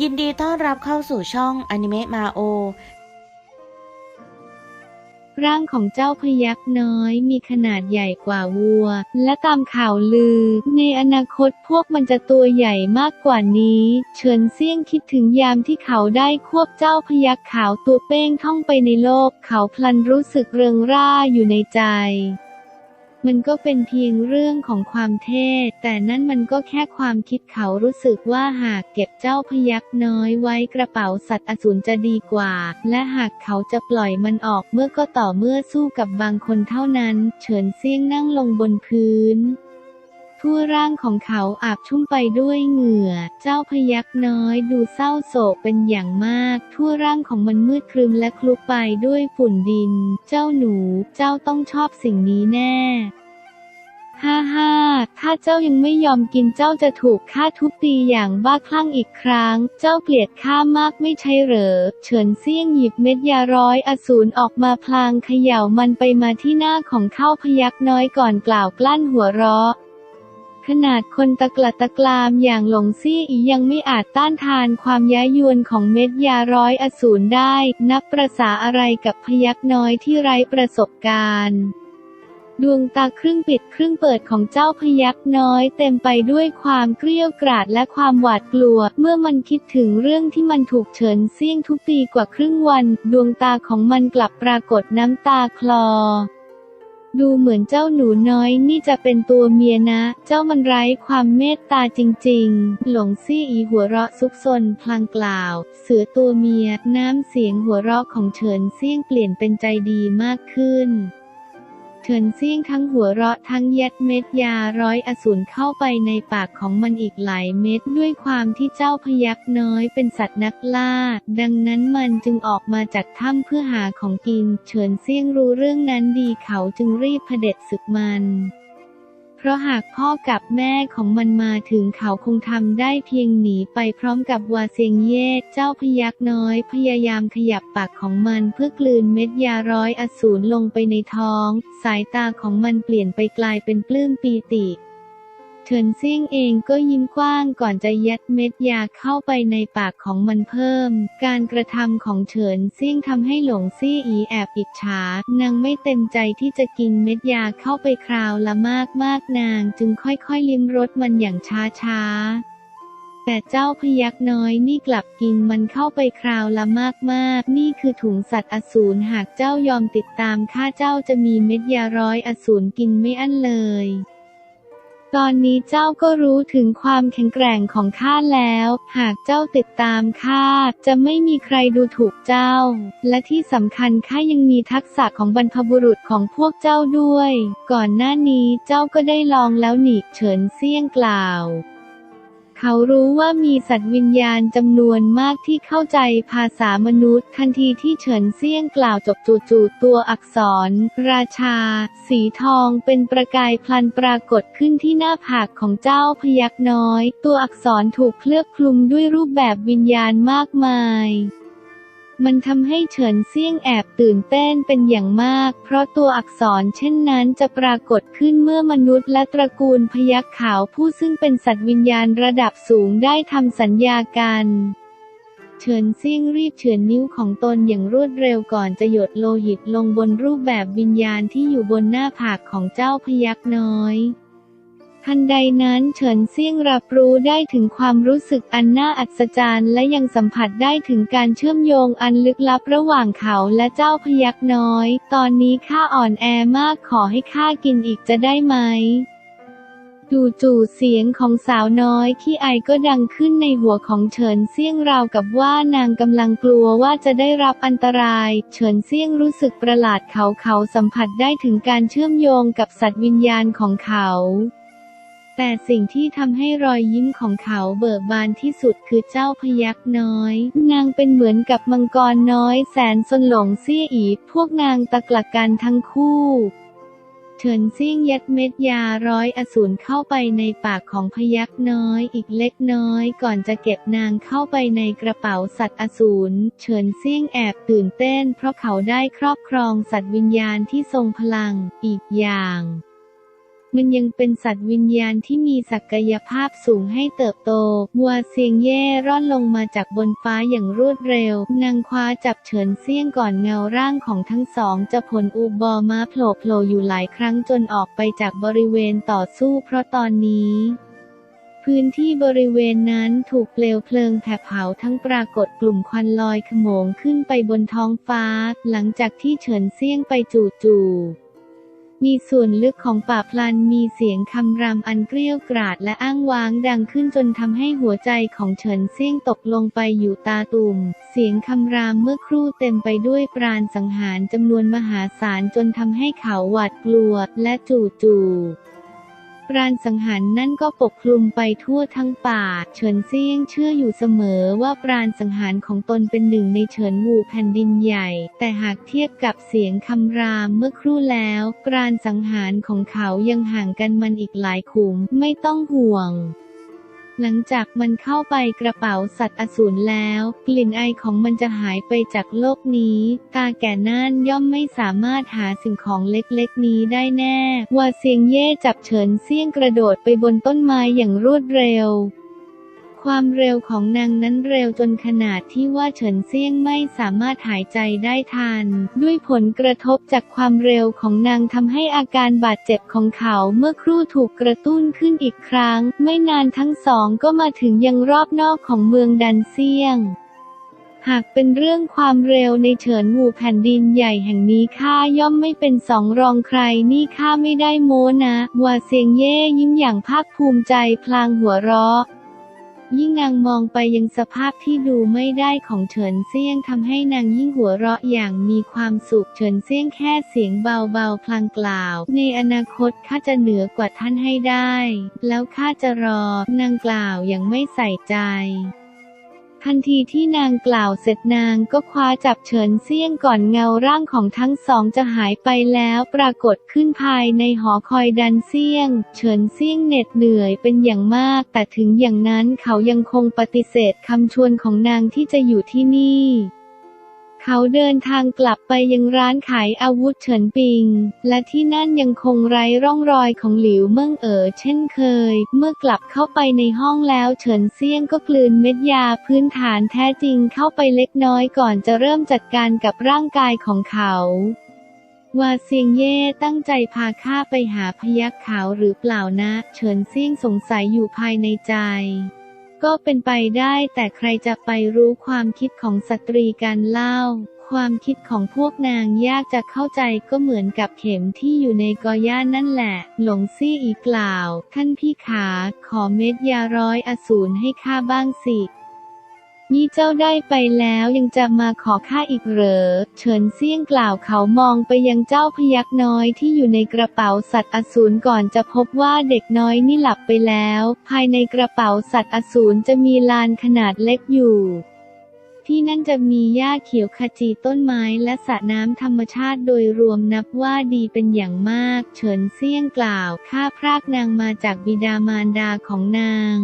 ยินดีต้อนรับเข้าสู่ช่องอนิเมะมาโอ ร่างของเจ้าพยักน้อยมีขนาดใหญ่กว่าวัว และตามข่าวลือ ในอนาคตพวกมันจะตัวใหญ่มากกว่านี้ เฉินเซี่ยงคิดถึงยามที่เขาได้ควบเจ้าพยักขาวตัวเป้งท่องไปในโลก เขาพลันรู้สึกเริงร่าอยู่ในใจ มันก็เป็นเพียงเรื่องของความเท่แต่นั่นมันก็แค่ความคิดเขารู้สึกว่าหากเก็บเจ้าพยักน้อยไว้กระเป๋าสัตว์อสูรจะดีกว่า และหากเขาจะปล่อยมันออกเมื่อก็ต่อเมื่อสู้กับบางคนเท่านั้น เฉินเซี่ยงนั่งลงบนพื้น ทั่วร่างของเขาอาบชุ่มไปด้วยเหงื่อ เจ้าพยักน้อยดูเศร้าโศกเป็นอย่างมาก ทั่วร่างของมันมืดครึมและคลุกไปด้วยฝุ่นดิน เจ้าหนู เจ้าต้องชอบสิ่งนี้แน่ฮ่าฮ่าถ้าเจ้ายังไม่ยอมกินเจ้าจะถูกฆ่าทุบตีอย่างบ้าคลั่งอีกครั้ง เจ้าเกลียดข้ามากไม่ใช่เหรอ เฉินเซี่ยงหยิบเม็ดยาร้อยอสูรออกมาพลางเขย่ามันไปมาที่หน้าของข้าวพยักน้อยก่อนกล่าวกลั้นหัวเราะ ขนาดคนตะกละตะกรามอย่างหลงซี่อียังไม่อาจต้านทานความย้ายวนของเม็ดยาร้อยอสูรได้ นับประษาอะไรกับพยักน้อยที่ไร้ประสบการณ์ ดวงตาครึ่งปิดครึ่งเปิดของเจ้าพยักน้อยเต็มไปด้วยความเกลี้ยวกราดและความหวาดกลัว เมื่อมันคิดถึงเรื่องที่มันถูกเฉินเซี่ยงทุบตีกว่าครึ่งวัน ดวงตาของมันกลับปรากฏน้ำตาคลอ ดูเหมือนเจ้าหนูน้อยนี่จะเป็นตัวเมียนะ เจ้ามันไร้ความเมตตาจริงๆ หลงซี่อีหัวเราะซุกซนพลางกล่าว เสือตัวเมีย น้ำเสียงหัวเราะของเฉินเซี่ยงเปลี่ยนเป็นใจดีมากขึ้น เฉินเซี่ยงทั้งหัวเราะทั้งยัดเม็ดยาร้อยอสูรเข้าไปในปากของมันอีกหลายเม็ดด้วยความที่เจ้าพยักน้อยเป็นสัตว์นักล่า ดังนั้นมันจึงออกมาจากถ้ำเพื่อหาของกิน เฉินเซี่ยงรู้เรื่องนั้นดีเขาจึงรีบเผด็จศึกมัน ราะหากพ่อกับแม่ของมันมาถึงเขาคงทำได้เพียงหนีไปพร้อมกับวาเซียงเย่เจ้าพยักน้อย พยายามขยับปากของมันเพื่อกลืนเม็ดยาร้อยอสูรลงไปในท้อง สายตาของมันเปลี่ยนไปกลายเป็นปลื้มปีติ เฉินเซี่ยงเองก็ยิ้มกว้างก่อนจะยัดเม็ดยาเข้าไปในปากของมันเพิ่ม การกระทำของเฉินเซี่ยงทำให้หลงซี่อีแอบอิจฉานางไม่เต็มใจที่จะกินเม็ดยาเข้าไปคราวละมากมากนางจึงค่อยๆลิ้มรสมันอย่างช้าๆแต่เจ้าพยักน้อยนี่กลับกินมันเข้าไปคราวละมากๆนี่คือถุงสัตว์อสูรหากเจ้ายอมติดตามข้าเจ้าจะมีเม็ดยาร้อยอสูรกินไม่อั้นเลย ตอนนี้เจ้าก็รู้ถึงความแข็งแกร่งของข้าแล้ว หากเจ้าติดตามข้าจะไม่มีใครดูถูกเจ้า และที่สำคัญข้ายังมีทักษะของบรรพบุรุษของพวกเจ้าด้วย ก่อนหน้านี้เจ้าก็ได้ลองแล้วหนีเฉินเซี่ยงกล่าว เขารู้ว่ามีสัตว์วิญญาณจำนวนมากที่เข้าใจภาษามนุษย์ ทันทีที่เฉินเซียงกล่าวจบจู่ๆตัวอักษร ราชา สีทองเป็นประกายพลันปรากฏขึ้นที่หน้าผากของเจ้าพยักน้อย ตัวอักษรถูกเคลือบคลุมด้วยรูปแบบวิญญาณมากมาย มันทำให้เฉินเซี่ยงแอบตื่นเต้นเป็นอย่างมาก เพราะตัวอักษรเช่นนั้นจะปรากฏขึ้นเมื่อมนุษย์และตระกูลพยัคฆ์ขาวผู้ซึ่งเป็นสัตว์วิญญาณระดับสูงได้ทำสัญญากันเฉินเซี่ยงรีบเฉือนนิ้วของตนอย่างรวดเร็วก่อนจะหยดโลหิตลงบนรูปแบบวิญญาณที่อยู่บนหน้าผากของเจ้าพยักน้อย ทันใดนั้นเฉินเซี่ยงรับรู้ได้ถึงความรู้สึกอันน่าอัศจรรย์และยังสัมผัสได้ถึงการเชื่อมโยงอันลึกลับระหว่างเขาและเจ้าพยักน้อย ตอนนี้ข้าอ่อนแอมากขอให้ข้ากินอีกจะได้ไหมจู่ๆเสียงของสาวน้อยขี้ไอก็ดังขึ้นในหัวของเฉินเซี่ยงราวกับว่านางกำลังกลัวว่าจะได้รับอันตราย เฉินเซี่ยงรู้สึกประหลาดเขาเขาสัมผัสได้ถึงการเชื่อมโยงกับสัตว์วิญญาณของเขา แต่สิ่งที่ทำให้รอยยิ้มของเขาเบิกบานที่สุดคือเจ้าพยักน้อย นางเป็นเหมือนกับมังกรน้อยแสนสนหลงเซี่ยอีพวกนางตะกละกันทั้งคู่เฉินเซี่ยงยัดเม็ดยาร้อยอสูรเข้าไปในปากของพยักน้อยอีกเล็กน้อยก่อนจะเก็บนางเข้าไปในกระเป๋าสัตว์อสูรเฉินเซี่ยงแอบตื่นเต้นเพราะเขาได้ครอบครองสัตว์วิญญาณที่ทรงพลังอีกอย่าง มันยังเป็นสัตว์วิญญาณที่มีศักยภาพสูงให้เติบโต วัวเซียงเย่ร่อนลงมาจากบนฟ้าอย่างรวดเร็ว นางคว้าจับเฉินเซี่ยงก่อนเงาร่างของทั้งสองจะผลอุบอมาโผล่โผล่อยู่หลายครั้งจนออกไปจากบริเวณต่อสู้เพราะตอนนี้พื้นที่บริเวณนั้นถูกเปลวเพลิงแผดเผาทั้งปรากฏกลุ่มควันลอยขโมงขึ้นไปบนท้องฟ้า หลังจากที่เฉินเซี่ยงไปจู่ๆ มีส่วนลึกของป่าพลันมีเสียงคำรามอันเกลี้ยวกราดและอ้างว้างดังขึ้นจนทำให้หัวใจของเฉินเซี่ยงตกลงไปอยู่ตาตุ่ม เสียงคำรามเมื่อครู่เต็มไปด้วยปราณสังหารจำนวนมหาศาลจนทำให้เขาหวาดกลัวและจู่ๆ ปราณสังหารนั่นก็ปกคลุมไปทั่วทั้งป่า เฉินเซี่ยงเชื่ออยู่เสมอว่าปราณสังหารของตนเป็นหนึ่งในเฉินวูแผ่นดินใหญ่ แต่หากเทียบกับเสียงคำรามเมื่อครู่แล้ว ปราณสังหารของเขายังห่างกันมันอีกหลายขุม ไม่ต้องห่วง หลังจากมันเข้าไปกระเป๋าสัตว์อสูรแล้ว กลิ่นไอของมันจะหายไปจากโลกนี้ ตาแก่นั่นย่อมไม่สามารถหาสิ่งของเล็กๆนี้ได้แน่ ว่าเซียงเย่จับเฉินเซี่ยงกระโดดไปบนต้นไม้อย่างรวดเร็ว ความเร็วของนางนั้นเร็วจนขนาดที่ว่าเฉินเซี่ยงไม่สามารถหายใจได้ทัน ด้วยผลกระทบจากความเร็วของนางทำให้อาการบาดเจ็บของเขาเมื่อครู่ถูกกระตุ้นขึ้นอีกครั้ง ไม่นานทั้งสองก็มาถึงยังรอบนอกของเมืองดันเซียงหากเป็นเรื่องความเร็วในเฉินหมู่แผ่นดินใหญ่แห่งนี้ข้าย่อมไม่เป็นสองรองใครนี่ข้าไม่ได้โม้นะว่าเซียงเย่ยิ้มอย่างภาคภูมิใจพลางหัวเราะ ยิ่งนางมองไปยังสภาพที่ดูไม่ได้ของเฉินเซี่ยงทำให้นางยิ่งหัวเราะอย่างมีความสุขเฉินเซี่ยงแค่เสียงเบาๆพลางกล่าว ในอนาคตข้าจะเหนือกว่าท่านให้ได้ แล้วข้าจะรอนางกล่าวอย่างไม่ใส่ใจ ทันทีที่นางกล่าวเสร็จนางก็คว้าจับเฉินเซี่ยงก่อนเงาร่างของทั้งสองจะหายไปแล้วปรากฏขึ้นภายในหอคอยดันเซี่ยง เฉินเซี่ยงเหน็ดเหนื่อยเป็นอย่างมาก แต่ถึงอย่างนั้นเขายังคงปฏิเสธคำชวนของนางที่จะอยู่ที่นี่ เขาเดินทางกลับไปยังร้านขายอาวุธเฉินปิง และที่นั่นยังคงไร้ร่องรอยของหลิวเมิ่งเอ๋อเช่นเคย เมื่อกลับเข้าไปในห้องแล้วเฉินเซียงก็กลืนเม็ดยาพื้นฐานแท้จริงเข้าไปเล็กน้อยก่อนจะเริ่มจัดการกับร่างกายของเขาวาเซียงเย่ตั้งใจพาข้าไปหาพยักขาวหรือเปล่านะ เฉินเซียงสงสัยอยู่ภายในใจ ก็เป็นไปได้แต่ใครจะไปรู้ความคิดของสตรีการเล่า ความคิดของพวกนางยากจะเข้าใจก็เหมือนกับเข็มที่อยู่ในกอย่านั่นแหละ หลงซี่อีกกล่าว ท่านพี่ขา ขอเม็ดยาร้อยอสูรให้ข้าบ้างสิ นี่เจ้าได้ไปแล้วยังจะมาขอข้าอีกเหรอ เฉินเซี่ยงกล่าวเขามองไปยังเจ้าพยักน้อยที่อยู่ในกระเป๋าสัตว์อสูรก่อนจะพบว่าเด็กน้อยนี่หลับไปแล้ว ภายในกระเป๋าสัตว์อสูรจะมีลานขนาดเล็กอยู่ ที่นั่นจะมีหญ้าเขียวขจีต้นไม้และสระน้ำธรรมชาติโดยรวมนับว่าดีเป็นอย่างมาก เฉินเซี่ยงกล่าวข้าพรากนางมาจากบิดามารดาของนาง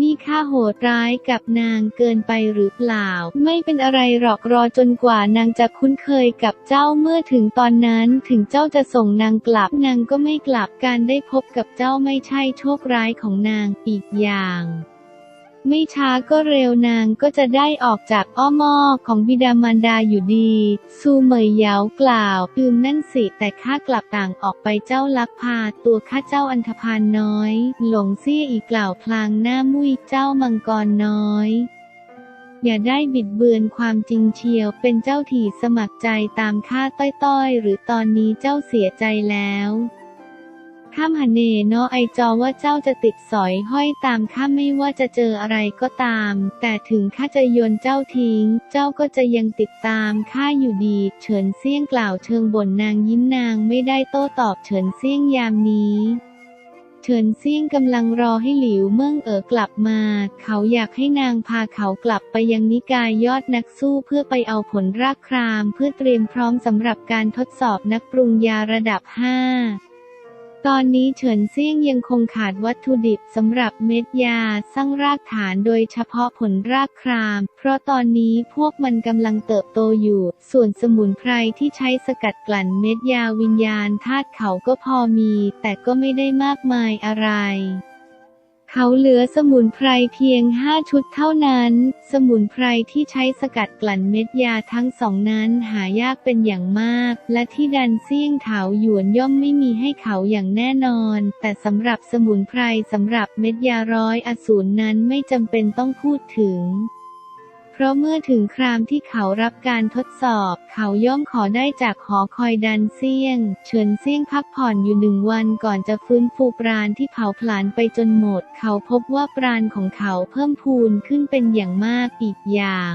นี่ข้าโหดร้ายกับนางเกินไปหรือเปล่า ไม่เป็นอะไรหรอกรอจนกว่านางจะคุ้นเคยกับเจ้าเมื่อถึงตอนนั้นถึงเจ้าจะส่งนางกลับนางก็ไม่กลับการได้พบกับเจ้าไม่ใช่โชคร้ายของนางอีกอย่าง ไม่ช้าก็เร็วนางก็จะได้ออกจากอ้อมอของบิดามารดาอยู่ดี ซูเหมยเหยาวกล่าวอืมนั่นสิ แต่ข้ากลับต่างออกไปเจ้าลักพาตัวข้าเจ้าอันธพาลน้อย หลงเซี่ยอีกกล่าวพลางหน้ามุยเจ้ามังกรน้อยอย่าได้บิดเบือนความจริงเชียว เป็นเจ้าถี่สมัครใจตามข้าต้อยๆ หรือตอนนี้เจ้าเสียใจแล้ว ข้ามหันเนเนาะไอจอว่าเจ้าจะติดสอยห้อยตามข้าไม่ว่าจะเจออะไรก็ตาม แต่ถึงข้าจะโยนเจ้าทิ้ง เจ้าก็จะยังติดตามข้าอยู่ดี เฉินเซี่ยงกล่าวเชิงบ่นนางยิ้มนางไม่ได้โต้ตอบเฉินเซี่ยงยามนี้เฉินเซี่ยงกำลังรอให้หลิวเมิ่งเอ๋อกลับมา เขาอยากให้นางพาเขากลับไปยังนิกายยอดนักสู้เพื่อไปเอาผลรากคราม เพื่อเตรียมพร้อมสำหรับการทดสอบนักปรุงยาระดับ5 ตอนนี้เฉินเซี่ยงยังคงขาดวัตถุดิบสำหรับเม็ดยาสร้างรากฐานโดยเฉพาะผลรากคราม เพราะตอนนี้พวกมันกำลังเติบโตอยู่ ส่วนสมุนไพรที่ใช้สกัดกลั่นเม็ดยาวิญญาณธาตุเขาก็พอมี แต่ก็ไม่ได้มากมายอะไร เขาเหลือสมุนไพรเพียง 5 ชุดเท่านั้น สมุนไพรที่ใช้สกัดกลั่นเม็ดยาทั้งสองนั้นหายากเป็นอย่างมาก และที่ดันเซี่ยงเถาหยวนย่อมไม่มีให้เขาอย่างแน่นอน แต่สำหรับสมุนไพรสำหรับเม็ดยาร้อยอสูรนั้นไม่จำเป็นต้องพูดถึง เพราะเมื่อถึงครามที่เขารับการทดสอบ เขาย่อมขอได้จากหอคอยดันเซียง เฉินเซียงพักผ่อนอยู่หนึ่งวันก่อนจะฟื้นฟูปราณที่เผาผลาญไปจนหมด เขาพบว่าปราณของเขาเพิ่มพูนขึ้นเป็นอย่างมากอีกอย่าง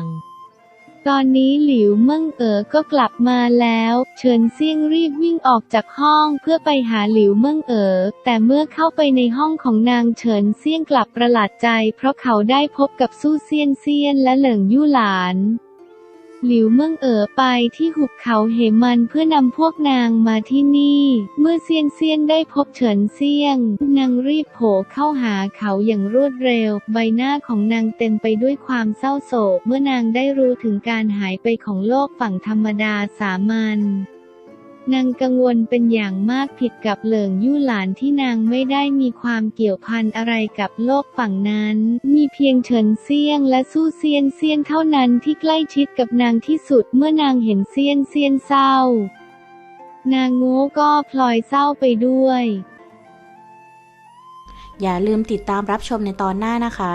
ตอนนี้หลิวเมิ่งเอ๋อก็กลับมาแล้ว เฉินเซียงรีบวิ่งออกจากห้องเพื่อไปหาหลิวเมิ่งเอ๋อแต่เมื่อเข้าไปในห้องของนางเฉินเซียงกลับประหลาดใจ เพราะเขาได้พบกับสู้เซียนเซียนและเหลิงยู่หลาน หลิวเมืองเอ๋อไปที่หุบเขาเหมันเพื่อนำพวกนางมาที่นี่ เมื่อเซียนเซียนได้พบเฉินเซียง นางรีบโผล่เข้าหาเขาอย่างรวดเร็ว ใบหน้าของนางเต็มไปด้วยความเศร้าโศก เมื่อนางได้รู้ถึงการหายไปของโลกฝั่งธรรมดาสามัญ นางกังวลเป็นอย่างมากผิดกับเหลิงยู่หลานที่นางไม่ได้มีความเกี่ยวพันอะไรกับโลกฝั่งนั้น มีเพียงเฉินเซียงและสู้เซียนเซียนเท่านั้นที่ใกล้ชิดกับนางที่สุดเมื่อนางเห็นเซียนเซียนเศร้า นางโง่ก็พลอยเศร้าไปด้วย อย่าลืมติดตามรับชมในตอนหน้านะคะ